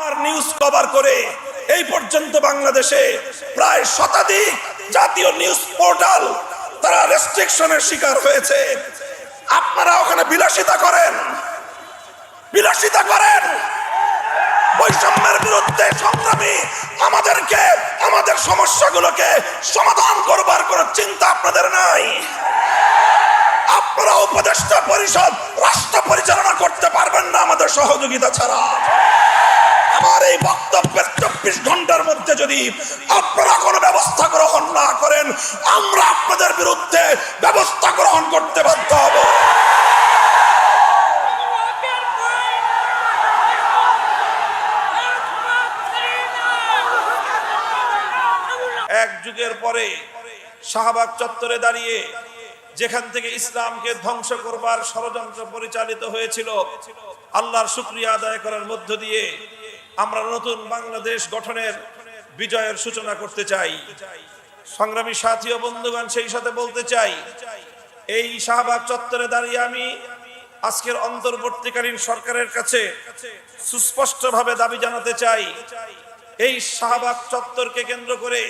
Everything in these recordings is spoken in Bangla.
আমার নিউজ কভার করে এই পর্যন্ত বাংলাদেশে প্রায় শতাধিক জাতীয় নিউজ পোর্টাল তারা রেস্ট্রিকশনের শিকার হয়েছে। আপনারা ওখানে বিলাসিতা করেন। বিলাসিতা করেন। বৈষম্যের বিরুদ্ধে সংগ্রামী আমাদেরকে, আমাদের সমস্যাগুলোকে সমাধান করবার কোনো চিন্তা আপনাদের নাই। আপনারা উপদেষ্টা পরিষদ, রাষ্ট্র পরিচালনা করতে পারবেন না আমাদের সহযোগিতা ছাড়া। আমার এই বক্তব্যের চব্বিশ ঘণ্টার মধ্যে যদি আপনারা কোনো ব্যবস্থা গ্রহণ না করেন, আমরা আপনাদের বিরুদ্ধে ব্যবস্থা গ্রহণ করতে বাধ্য হব। এক যুগের পরে শাহবাগ চত্বরে দাঁড়িয়ে যেখান থেকে ইসলামকে ধ্বংস করবার ষড়যন্ত্র পরিচালিত হয়েছিল, আল্লাহর শুক্রিয়া আদায় করার মধ্য দিয়ে আমরা নতুন বাংলাদেশ গঠনের বিজয়ের সূচনা করতে চাই। সংগ্রামী সাথী ও বন্ধুগণ, সেই সাথে বলতে চাই, এই শাহবাগ চত্বরে দাঁড়িয়ে আমি আজকের অন্তর্বর্তীকালীন সরকারের কাছে সুস্পষ্টভাবে দাবি জানাতে চাই, এই শাহবাগ চত্বরকে কেন্দ্র করে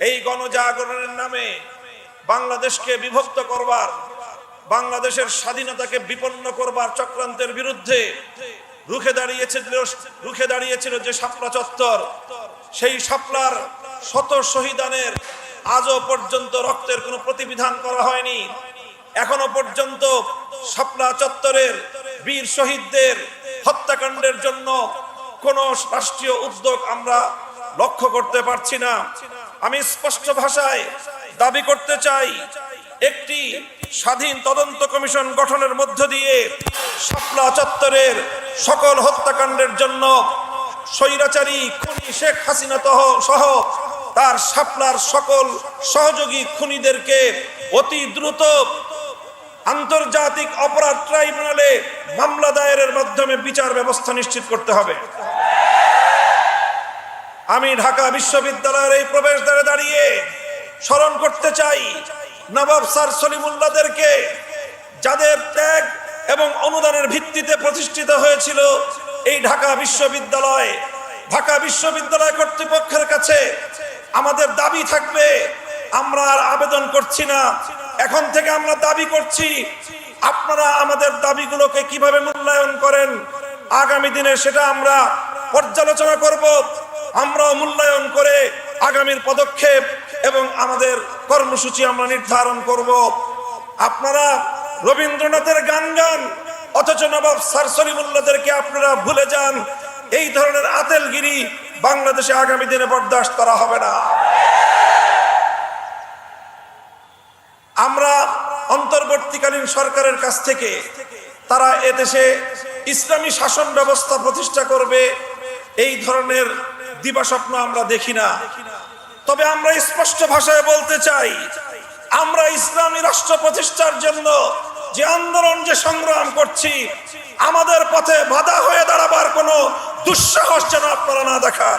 এই গণজাগরণের নামে বাংলাদেশকে বিভক্ত করবার, বাংলাদেশের স্বাধীনতাকে বিপন্ন করবার চক্রান্তের বিরুদ্ধে রুখে দাঁড়িয়েছিল রুখে দাঁড়িয়েছিল যে শাপলা চত্বর, সেই শাপলার শত শহীদানের আজও পর্যন্ত রক্তের কোনো প্রতিবিধান করা হয়নি। এখনও পর্যন্ত শাপলা চত্বরের বীর শহীদদের হত্যাকাণ্ডের জন্য কোন রাষ্ট্রীয় উদ্যোগ আমরা লক্ষ্য করতে পারছি না। আমি স্পষ্ট ভাষায় দাবি করতে চাই একটি স্বাধীন তদন্ত কমিশন গঠনের মধ্য দিয়ে শাপলা চত্বরের সকল হত্যাকাণ্ডের জন্য স্বৈরাচারী খুনি শেখ হাসিনা সহ তার শাপলার সকল সহযোগী খুনিদেরকে অতি দ্রুত আন্তর্জাতিক অপরাধ ট্রাইব্যুনালে মামলা দায়েরের মাধ্যমে বিচার ব্যবস্থা নিশ্চিত করতে হবে। আমি ঢাকা বিশ্ববিদ্যালয়ের এই প্রবেশদ্বারে দাঁড়িয়ে স্মরণ করতে চাই নবাব স্যার সলিমুল্লাদেরকে যাদের ত্যাগ এবং অনুদানের ভিত্তিতে প্রতিষ্ঠিত হয়েছিল এই ঢাকা বিশ্ববিদ্যালয় ঢাকা বিশ্ববিদ্যালয় কর্তৃপক্ষের কাছে আমাদের দাবি থাকবে, আমরা আর আবেদন করছি না। এখন থেকে আমরা দাবি করছি, আপনারা আমাদের দাবিগুলোকে কীভাবে মূল্যায়ন করেন, আগামী দিনে সেটা আমরা পর্যালোচনা করব। আমরাও মূল্যায়ন করে আগামীর পদক্ষেপ এবং আমাদের কর্মসূচি আমরা নির্ধারণ করব। আপনারা রবীন্দ্রনাথের গান গান, অথচ নবাব স্যার সলিমুল্লাদেরকে আপনারা ভুলে যান। এই ধরনের আতেলগিরি বাংলাদেশে আগামী দিনে বরদাস্ত করা হবে না। আমরা অন্তর্বর্তীকালীন সরকারের কাছ থেকে, তারা এদেশে ইসলামী শাসন ব্যবস্থা প্রতিষ্ঠা করবে, এই ধরনের দিবাস্বপ্ন আমরা দেখি না। তবে আমরা স্পষ্ট ভাষায় বলতে চাই, আমরা ইসলামী রাষ্ট্র প্রতিষ্ঠার জন্য যে আন্দোলন, যে সংগ্রাম করছি, আমাদের পথে বাধা হয়ে দাঁড়াবার কোনো দুঃসাহস যেন আপনারা না দেখান।